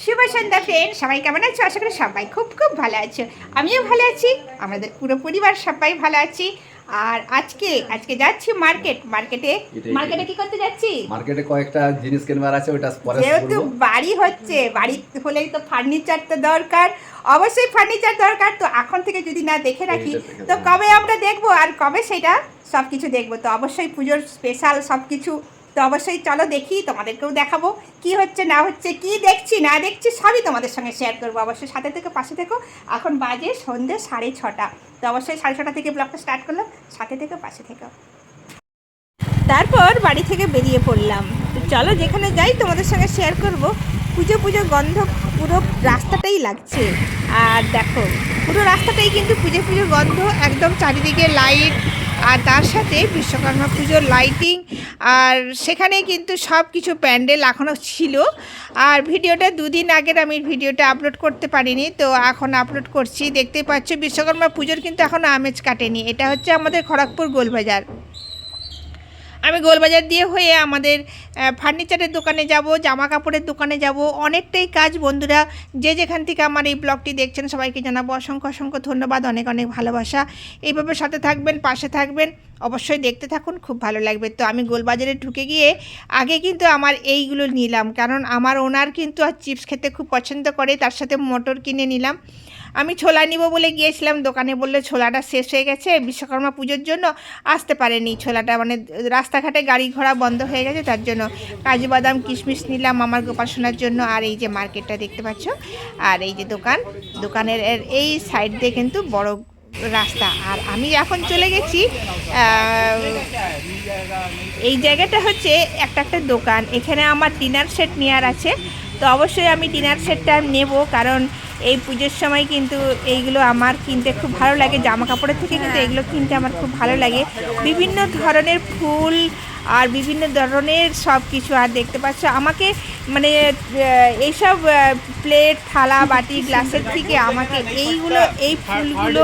শুভ সন্ধ্যা friend সবাই কেমন আছো? আশা করি সবাই খুব খুব ভালো আছো। আমিও ভালো আছি। আমাদের পুরো পরিবার সবাই ভালো আছি। আর আজকে আজকে যাচ্ছি মার্কেট মার্কেটে মার্কেটে কি করতে যাচ্ছি? মার্কেটে কয়েকটা জিনিস কিনবার আছে ওটা পরে যেহেতু বাড়ি হচ্ছে বাড়ি হলেই তো ফার্নিচার তো দরকার। অবশ্যই ফার্নিচার দরকার। তো এখন থেকে যদি না দেখে রাখি তো কবে আমরা দেখব? আর কবে সেটা সব কিছু দেখব? তো অবশ্যই পুজোর স্পেশাল সব কিছু তো অবশ্যই চলো দেখি, তোমাদেরকেও দেখাবো। কি হচ্ছে, না হচ্ছে, কি দেখছি, না দেখছি, সবই তোমাদের সঙ্গে শেয়ার করব। অবশ্যই সাথে থেকে, পাশে থেকো। এখন বাজে সন্ধ্যে সাড়ে ছটা। তো অবশ্যই সাড়ে ছটা থেকে ব্লগটা স্টার্ট করলাম। সাথে থেকে, পাশে থেকো। তারপর বাড়ি থেকে বেরিয়ে পড়লাম। তো চলো যেখানে যাই, তোমাদের সঙ্গে শেয়ার করব। পুজো পুজো, গন্ধ, পুরো রাস্তাটাই লাগছে। আর দেখো, পুরো রাস্তাটাই কিন্তু পুজো পুজো গন্ধ, একদম চারিদিকে লাইট আর তার সাথে বিশ্বকর্মা পুজোর লাইটিং আর সেখানে কিন্তু সব কিছু প্যান্ডেল এখনও ছিল। আর ভিডিওটা দুদিন আগের আমি ভিডিওটা আপলোড করতে পারিনি, তো এখন আপলোড করছি। দেখতে পাচ্ছ, বিশ্বকর্মা পুজোর কিন্তু এখনও আমেজ কাটেনি। এটা হচ্ছে আমাদের খড়গপুর গোলবাজার। আমি গোলবাজার দিয়ে হয়ে আমাদের ফার্নিচারের দোকানে যাব জামা কাপড়ের দোকানে যাব, অনেকটাই কাজ বন্ধুরা। যে যেখান থেকে আমার এই ব্লগটি দেখছেন, সবাইকে জানাব অসংখ্য অসংখ্য ধন্যবাদ, অনেক অনেক ভালোবাসা। এইভাবে সাথে থাকবেন, পাশে থাকবেন, অবশ্যই দেখতে থাকুন, খুব ভালো লাগবে। তো আমি গোলবাজারে ঢুকে গিয়ে আগে কিন্তু আমার এইগুলো নিলাম, কারণ আমার ওনার কিন্তু আর চিপস খেতে খুব পছন্দ করে, তার সাথে মটর কিনে নিলাম। আমি ছোলা নিব বলে গিয়েছিলাম, দোকানে বললে ছোলাটা শেষ হয়ে গেছে, বিশ্বকর্মা পুজোর জন্য আসতে পারেনি। ছোলাটা মানে রাস্তাঘাটে গাড়ি ঘোড়া বন্ধ হয়ে গেছে, তার জন্য কাজু বাদাম, কিশমিশ নিলাম আমার গোপাল সোনার জন্য, আর এই যে মার্কেটটা দেখতে পাচ্ছ, আর এই যে দোকান, দোকানের এই সাইড দিয়ে কিন্তু বড় রাস্তা। আর আমি এখন চলে গেছি এই জায়গাটা হচ্ছে একটা একটা দোকান, এখানে আমার ডিনার সেট নেওয়ার আছে, তো অবশ্যই আমি ডিনার সেটটা নেব, কারণ এই পুজোর সময় কিন্তু এইগুলো আমার কিনতে খুব ভালো লাগে। জামা কাপড়ের থেকে কিন্তু এগুলো কিনতে আমার খুব ভালো লাগে। বিভিন্ন ধরনের ফুল আর বিভিন্ন ধরনের সব কিছু আর দেখতে পাচ্ছ। আমাকে মানে এইসব প্লেট থালা, বাটি গ্লাসের থেকে আমাকে এইগুলো, এই ফুলগুলো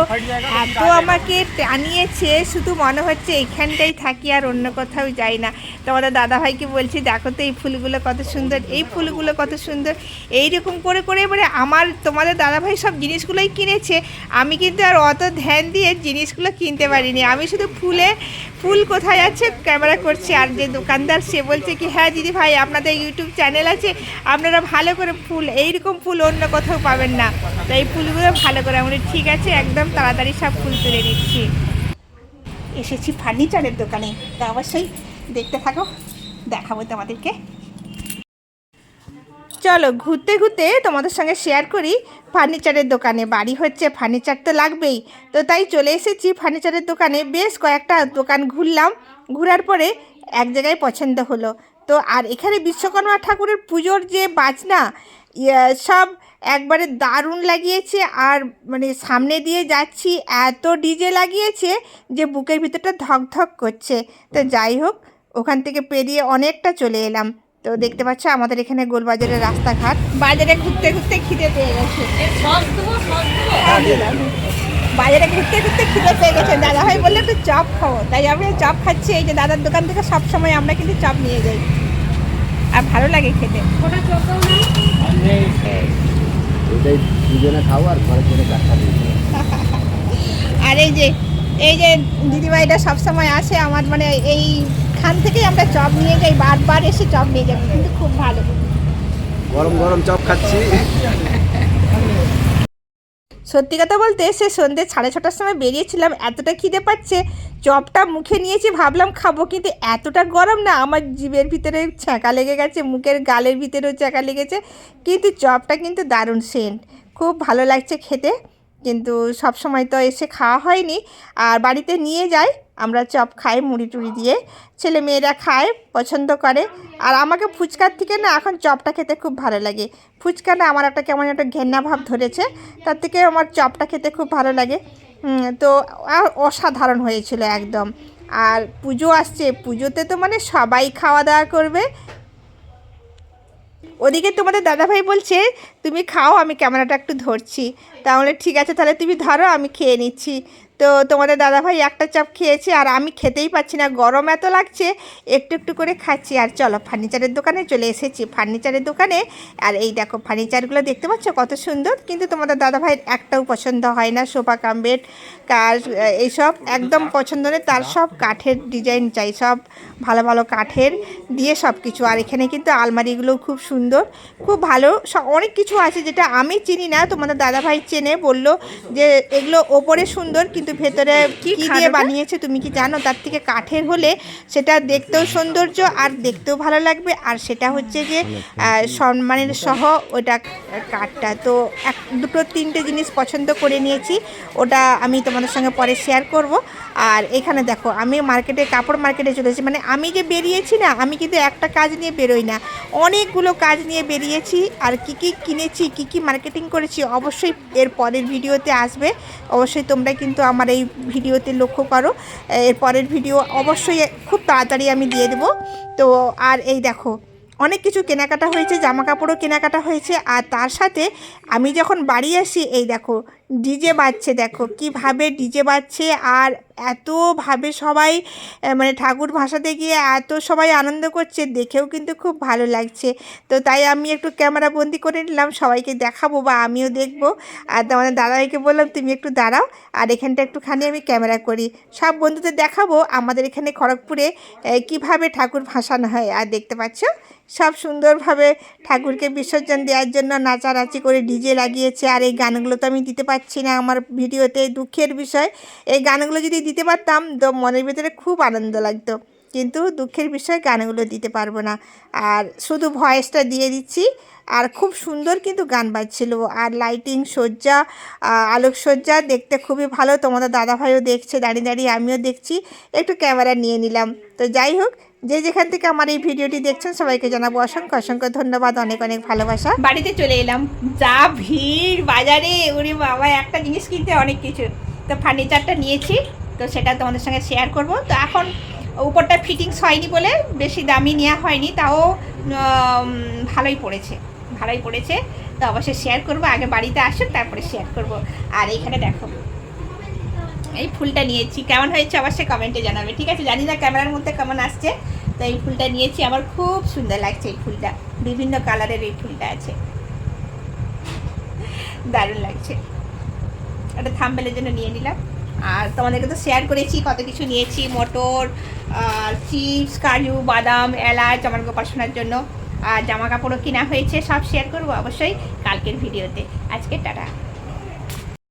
এত আমাকে টানিয়েছে, শুধু মনে হচ্ছে এইখানটাই থাকি আর অন্য কোথাও যাই না। তোমাদের দাদাভাইকে বলছি, দেখো তো এই ফুলগুলো কত সুন্দর, এই ফুলগুলো কত সুন্দর। এইরকম করে করে এবারে আমার, তোমাদের দাদাভাই সব জিনিসগুলোই কিনেছে। আমি কিন্তু আর অত ধ্যান দিয়ে জিনিসগুলো কিনতে পারিনি। আমি শুধু ফুলে ফুল কোথায় আছে? ক্যামেরা করছে আর যে দোকানদার, সে বলছে কি হ্যাঁ দিদি ভাই, আপনাদের ইউটিউব চ্যানেল আছে, আপনারা ভালো করে ফুল, এইরকম ফুল অন্য কোথাও পাবেন না। তো এই ফুলগুলো ভালো করে, আমি ঠিক আছে, একদম তাড়াতাড়ি সব ফুল তুলে নিচ্ছি। এসেছি ফার্নিচারের দোকানে। তা অবশ্যই দেখতে থাকো, দেখাবো তোমাদেরকে। চলো ঘুরতে ঘুরতে তোমাদের সঙ্গে শেয়ার করি ফার্নিচারের দোকানে। বাড়ি হচ্ছে ফার্নিচার তো লাগবেই। তো তাই চলে এসেছি ফার্নিচারের দোকানে। বেশ কয়েকটা দোকান ঘুরলাম। ঘোরার পরে এক জায়গায় পছন্দ হলো। তো আর এখানে বিশ্বকর্মা ঠাকুরের পুজোর যে বাজনা সব একবারে দারুণ লাগিয়েছে। আর মানে সামনে দিয়ে যাচ্ছি, এত ডিজে লাগিয়েছে যে বুকের ভিতরটা ধক ধক করছে। তো যাই হোক, ওখান থেকে পেরিয়ে অনেকটা চলে এলাম। তো দেখতে পাচ্ছ আমাদের এখানে গোলবাজারের রাস্তাঘাট। বাজারে ঘুরতে ঘুরতে খিদে পেয়ে গেছে। বাজারে ঘুরতে ঘুরতে খিদে পেয়ে গেছে। দাদা ভাই বললে, একটু চপ খাব তাই আমি চপ খাচ্ছি, এই যে দাদার দোকান থেকে সব সময় আমরা কিন্তু চপ নিয়ে যাই। আর ভালো লাগে খেতে। আর এই যে এই যে দিদিভাইটা সবসময় আসে আমার মানে এই খান থেকেই আমরা চপ নিয়ে যাই বারবার এসে চপ নিয়ে যাব কিন্তু খুব ভালো। গরম গরম চপ খাচ্ছি। সত্যি কথা বলতে সে সন্ধ্যে সাড়ে ছটার সময় বেরিয়েছিলাম এতটা খিদে পাচ্ছে চপটা মুখে নিয়েছি ভাবলাম খাব কিন্তু এতটা গরম না আমার জিভের ভিতরে ছ্যাঁকা লেগে গেছে মুখের গালের ভিতরেও ছ্যাঁকা লেগেছে কিন্তু চপটা কিন্তু দারুণ সেন্ট। খুব ভালো লাগছে খেতে। কিন্তু সব সময় তো এসে খাওয়া হয়নি। আর বাড়িতে নিয়ে যাই আমরা চপ খাই, মুড়ি টুড়ি দিয়ে। ছেলে মেয়েরা খায়, পছন্দ করে। আর আমাকে ফুচকার থেকে না এখন চপটা খেতে খুব ভালো লাগে। ফুচকা না আমার একটা কেমন একটা ঘেন্না ভাব ধরেছে, তার থেকে আমার চপটা খেতে খুব ভালো লাগে। তো আর অসাধারণ হয়েছিল একদম। আর পুজো আসছে, পুজোতে তো মানে সবাই খাওয়া দাওয়া করবে ওদিকে তোমাদের দাদাভাই বলছে, তুমি খাও, আমি ক্যামেরাটা একটু ধরছি। তাহলে ঠিক আছে, তাহলে তুমি ধরো, আমি খেয়ে নিচ্ছি। তো তোমাদের দাদাভাই একটা চাপ খেয়েছে আর আমি খেতেই পাচ্ছি না গরম এত লাগছে একটু একটু করে খাচ্ছি। আর চলো ফার্নিচারের দোকানে চলে এসেছি। ফার্নিচারের দোকানে আর এই দেখো ফার্নিচারগুলো দেখতে পাচ্ছ কত সুন্দর কিন্তু তোমাদের দাদাভাইয়ের একটাও পছন্দ হয় না সোফা কাম বেড এইসব একদম পছন্দ নেই তার সব কাঠের ডিজাইন চাই সব ভালো ভালো কাঠের দিয়ে সব কিছু। আর এখানে কিন্তু আলমারিগুলো খুব সুন্দর খুব ভালো সব অনেক কিছু আছে যেটা আমি চিনি না তোমাদের দাদাভাই চেনে বলল যে এগুলো ওপরে সুন্দর কিন্তু ভেতরে কি দিয়ে বানিয়েছে তুমি কি জানো? তার থেকে কাঠের হলে সেটা দেখতেও সৌন্দর্য আর দেখতেও ভালো লাগবে। আর সেটা হচ্ছে যে সম্মানের সহ ওটা কাঠটা। তো এক দুটো তিনটে জিনিস পছন্দ করে নিয়েছি। ওটা আমি তোমাদের সঙ্গে পরে শেয়ার করব। আর এখানে দেখো আমি মার্কেটে কাপড় মার্কেটে চলেছি। মানে আমি যে বেরিয়েছি না আমি কিন্তু একটা কাজ নিয়ে বেরোই না। অনেকগুলো কাজ নিয়ে বেরিয়েছি। আর কি কি কিনেছি কি কি মার্কেটিং করেছি অবশ্যই এর পরের ভিডিওতে আসবে। অবশ্যই তোমরা কিন্তু আমার এই ভিডিওতে লক্ষ্য করো। এর পরের ভিডিও অবশ্যই খুব তাড়াতাড়ি আমি দিয়ে দেবো। তো আর এই দেখো, অনেক কিছু কেনাকাটা হয়েছে জামা কাপড়ও কেনাকাটা হয়েছে। আর তার সাথে আমি যখন বাড়ি আসি, এই দেখো ডিজে বাজছে, দেখো। কীভাবে ডিজে বাজছে আর এতভাবে সবাই মানে ঠাকুর ভাসাতে গিয়ে এত সবাই আনন্দ করছে, দেখেও কিন্তু খুব ভালো লাগছে। তো তাই আমি একটু ক্যামেরা বন্দি করে নিলাম, সবাইকে দেখাবো বা আমিও দেখব। আর আমাদের দাদাভাইকে বললাম, তুমি একটু দাঁড়াও, আর এখানটা একটুখানি আমি ক্যামেরা করি। সব বন্ধুদের দেখাবো, আমাদের এখানে খড়গপুরে কীভাবে ঠাকুর ভাসানো হয়, আর দেখতে পাচ্ছ? সব সুন্দরভাবে ঠাকুরকে বিসর্জন দেওয়ার জন্য নাচারাচি করে ডিজে লাগিয়েছে। আর এই গানগুলো তো আমি দিতে পারছি না আমার ভিডিওতে, দুঃখের বিষয়। এই গানগুলো যদি দিতে পারতাম, তো মনের ভিতরে খুব আনন্দ লাগতো। কিন্তু দুঃখের বিষয় গানগুলো দিতে পারব না। আর শুধু ভয়েসটা দিয়ে দিচ্ছি। আর খুব সুন্দর কিন্তু গান বাজছিল। আর লাইটিং সজ্জা আলোকসজ্জা দেখতে খুবই ভালো। তোমাদের দাদাভাইও দেখছে, দাঁড়িয়ে দাঁড়িয়ে আমিও দেখছি। একটু ক্যামেরা নিয়ে নিলাম। তো যাই হোক, যে যেখান থেকে আমার এই ভিডিওটি দেখছেন, সবাইকে জানাব অসংখ্য অসংখ্য ধন্যবাদ, অনেক অনেক ভালোবাসা। বাড়িতে চলে এলাম। যা ভিড়, বাজারে ওরে বাবা, একটা জিনিস কিনতে অনেক কিছু। তো ফার্নিচারটা নিয়েছি, তো সেটা তোমাদের সঙ্গে শেয়ার করব। তো এখন উপরটা ফিটিংস হয়নি বলে বেশি দামি নেওয়া হয়নি, তাও ভালোই পড়েছে ভালোই পড়েছে। তো অবশ্যই শেয়ার করব, আগে বাড়িতে আসুন তারপরে শেয়ার করব। আর এইখানে দেখো, এই ফুলটা নিয়েছি। কেমন হয়েছে অবশ্যই কমেন্টে জানাবে, ঠিক আছে? জানি না ক্যামেরার মধ্যে কেমন আসছে, তো এই ফুলটা নিয়েছি। আমার খুব সুন্দর লাগছে এই ফুলটা, বিভিন্ন কালারের এই ফুলটা আছে। দারুণ লাগছে। একটা থাম্বেলের জন্য নিয়ে নিলাম। আর তোমাদেরকে তো শেয়ার করেছি, কত কিছু নিয়েছি, মটর, আর চিপস কাজু, বাদাম, এলাচ আমার গোপাশোনার জন্য। আর জামা কাপড়ও কেনা হয়েছে, সব শেয়ার করব অবশ্যই কালকের ভিডিওতে আজকে টাটা।